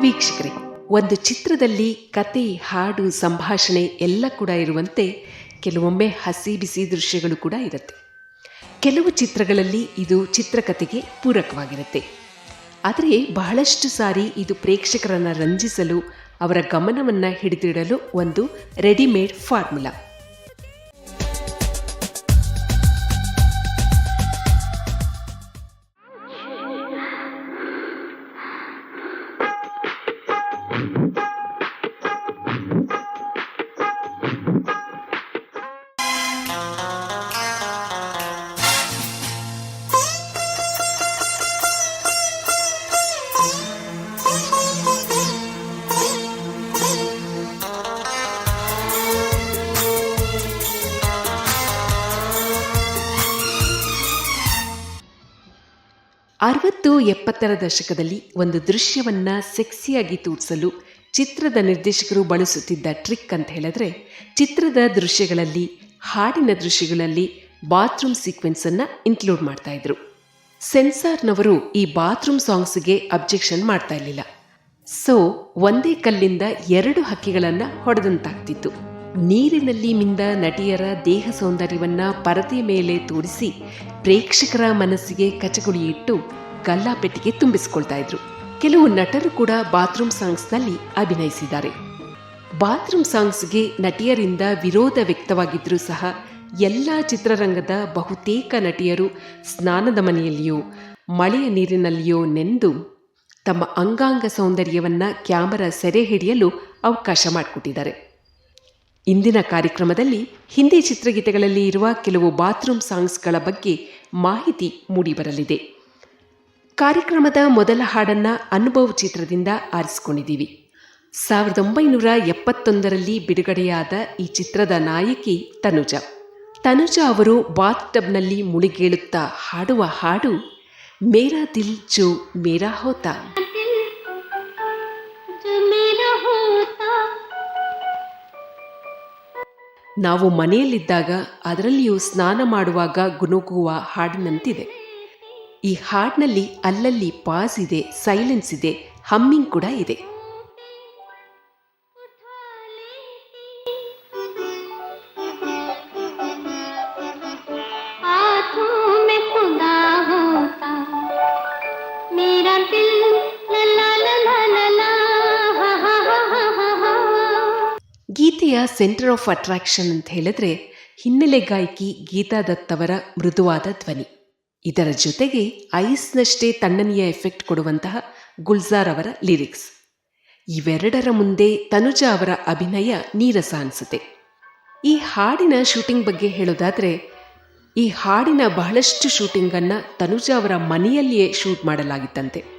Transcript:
ವೀಕ್ಷಕರೇ, ಒಂದು ಚಿತ್ರದಲ್ಲಿ ಕತೆ, ಹಾಡು, ಸಂಭಾಷಣೆ ಎಲ್ಲ ಕೂಡ ಇರುವಂತೆ ಕೆಲವೊಮ್ಮೆ ಹಸಿ ಬಿಸಿ ದೃಶ್ಯಗಳು ಕೂಡ ಇರುತ್ತೆ. ಕೆಲವು ಚಿತ್ರಗಳಲ್ಲಿ ಇದು ಚಿತ್ರಕಥೆಗೆ ಪೂರಕವಾಗಿರುತ್ತೆ. ಆದರೆ ಬಹಳಷ್ಟು ಸಾರಿ ಇದು ಪ್ರೇಕ್ಷಕರನ್ನು ರಂಜಿಸಲು, ಅವರ ಗಮನವನ್ನು ಹಿಡಿದಿಡಲು ಒಂದು ರೆಡಿಮೇಡ್ ಫಾರ್ಮುಲಾ. ಅರವತ್ತು ಎಪ್ಪತ್ತರ ದಶಕದಲ್ಲಿ ಒಂದು ದೃಶ್ಯವನ್ನು ಸೆಕ್ಸಿಯಾಗಿ ತೋರಿಸಲು ಚಿತ್ರದ ನಿರ್ದೇಶಕರು ಬಳಸುತ್ತಿದ್ದ ಟ್ರಿಕ್ ಅಂತ ಹೇಳಿದ್ರೆ, ಚಿತ್ರದ ದೃಶ್ಯಗಳಲ್ಲಿ, ಹಾಡಿನ ದೃಶ್ಯಗಳಲ್ಲಿ ಬಾತ್ರೂಮ್ ಸೀಕ್ವೆನ್ಸ್ ಅನ್ನ ಇನ್ಕ್ಲೂಡ್ ಮಾಡ್ತಾ ಇದ್ರು. ಸೆನ್ಸಾರ್ನವರು ಈ ಬಾತ್ರೂಮ್ ಸಾಂಗ್ಸ್ಗೆ ಅಬ್ಜೆಕ್ಷನ್ ಮಾಡ್ತಾ ಇರಲಿಲ್ಲ. ಸೊ ಒಂದೇ ಕಲ್ಲಿಂದ ಎರಡು ಹಕ್ಕಿಗಳನ್ನು ಹೊಡೆದಂತಾಗ್ತಿತ್ತು. ನೀರಿನಲ್ಲಿ ಮಿಂದ ನಟಿಯರ ದೇಹ ಸೌಂದರ್ಯವನ್ನ ಪರದೆ ಮೇಲೆ ತೋರಿಸಿ ಪ್ರೇಕ್ಷಕರ ಮನಸ್ಸಿಗೆ ಕಚಗುಳಿಯಿಟ್ಟು ಗಲ್ಲಾಪೆಟ್ಟಿಗೆ ತುಂಬಿಸಿಕೊಳ್ತಾ ಇದ್ರು. ಕೆಲವು ನಟರು ಕೂಡ ಬಾತ್ರೂಮ್ ಸಾಂಗ್ಸ್ನಲ್ಲಿ ಅಭಿನಯಿಸಿದ್ದಾರೆ. ಬಾತ್ರೂಮ್ ಸಾಂಗ್ಸ್ಗೆ ನಟಿಯರಿಂದ ವಿರೋಧ ವ್ಯಕ್ತವಾಗಿದ್ದರೂ ಸಹ ಎಲ್ಲ ಚಿತ್ರರಂಗದ ಬಹುತೇಕ ನಟಿಯರು ಸ್ನಾನದ ಮನೆಯಲ್ಲಿಯೋ, ಮಳೆಯ ನೀರಿನಲ್ಲಿಯೋ ನೆಂದು ತಮ್ಮ ಅಂಗಾಂಗ ಸೌಂದರ್ಯವನ್ನು ಕ್ಯಾಮರಾ ಸೆರೆ ಹಿಡಿಯಲು ಅವಕಾಶ ಮಾಡಿಕೊಟ್ಟಿದ್ದಾರೆ. ಇಂದಿನ ಕಾರ್ಯಕ್ರಮದಲ್ಲಿ ಹಿಂದಿ ಚಿತ್ರಗೀತೆಗಳಲ್ಲಿ ಇರುವ ಕೆಲವು ಬಾತ್ರೂಮ್ ಸಾಂಗ್ಸ್ಗಳ ಬಗ್ಗೆ ಮಾಹಿತಿ ಮೂಡಿಬರಲಿದೆ. ಕಾರ್ಯಕ್ರಮದ ಮೊದಲ ಹಾಡನ್ನು ಅನುಭವ ಚಿತ್ರದಿಂದ ಆರಿಸಿಕೊಂಡಿದ್ದೀವಿ. ಸಾವಿರದ ಒಂಬೈನೂರ ಎಪ್ಪತ್ತೊಂದರಲ್ಲಿ ಬಿಡುಗಡೆಯಾದ ಈ ಚಿತ್ರದ ನಾಯಕಿ ತನುಜ. ತನುಜ ಅವರು ಬಾತ್ ಟಬ್ನಲ್ಲಿ ಮುಳುಗೇಳುತ್ತಾ ಹಾಡುವ ಹಾಡು, ಮೇರಾ ದಿಲ್ ಜೋ ಮೇರಾ ಹೋತಾ ನಾವು ಮನೆಯಲ್ಲಿದ್ದಾಗ ಅದರಲ್ಲಿಯೂ ಸ್ನಾನ ಮಾಡುವಾಗ ಗುನುಗುವ ಹಾಡಿನಂತಿದೆ. ಈ ಹಾಡಿನಲ್ಲಿ ಅಲ್ಲಲ್ಲಿ ಪಾಸ್ ಇದೆ, ಸೈಲೆನ್ಸ್ ಇದೆ, ಹಮ್ಮಿಂಗ್ ಕೂಡ ಇದೆ. ಗೀತೆಯ ಸೆಂಟರ್ ಆಫ್ ಅಟ್ರಾಕ್ಷನ್ ಅಂತ ಹೇಳಿದ್ರೆ ಹಿನ್ನೆಲೆ ಗಾಯಕಿ ಗೀತಾ ದತ್ ಅವರ ಮೃದುವಾದ ಧ್ವನಿ. ಇದರ ಜೊತೆಗೆ ಐಸ್ನಷ್ಟೇ ತಣ್ಣನೆಯ ಎಫೆಕ್ಟ್ ಕೊಡುವಂತಹ ಗುಲ್ಜಾರ್ ಅವರ ಲಿರಿಕ್ಸ್ ಇವೆರಡರ ಮುಂದೆ ತನುಜಾ ಅವರ ಅಭಿನಯ ನೀರಸ ಅನಿಸುತ್ತೆ. ಈ ಹಾಡಿನ ಶೂಟಿಂಗ್ ಬಗ್ಗೆ ಹೇಳೋದಾದ್ರೆ, ಈ ಹಾಡಿನ ಬಹಳಷ್ಟು ಶೂಟಿಂಗನ್ನು ತನುಜಾ ಅವರ ಮನೆಯಲ್ಲಿಯೇ ಶೂಟ್ ಮಾಡಲಾಗಿತ್ತಂತೆ.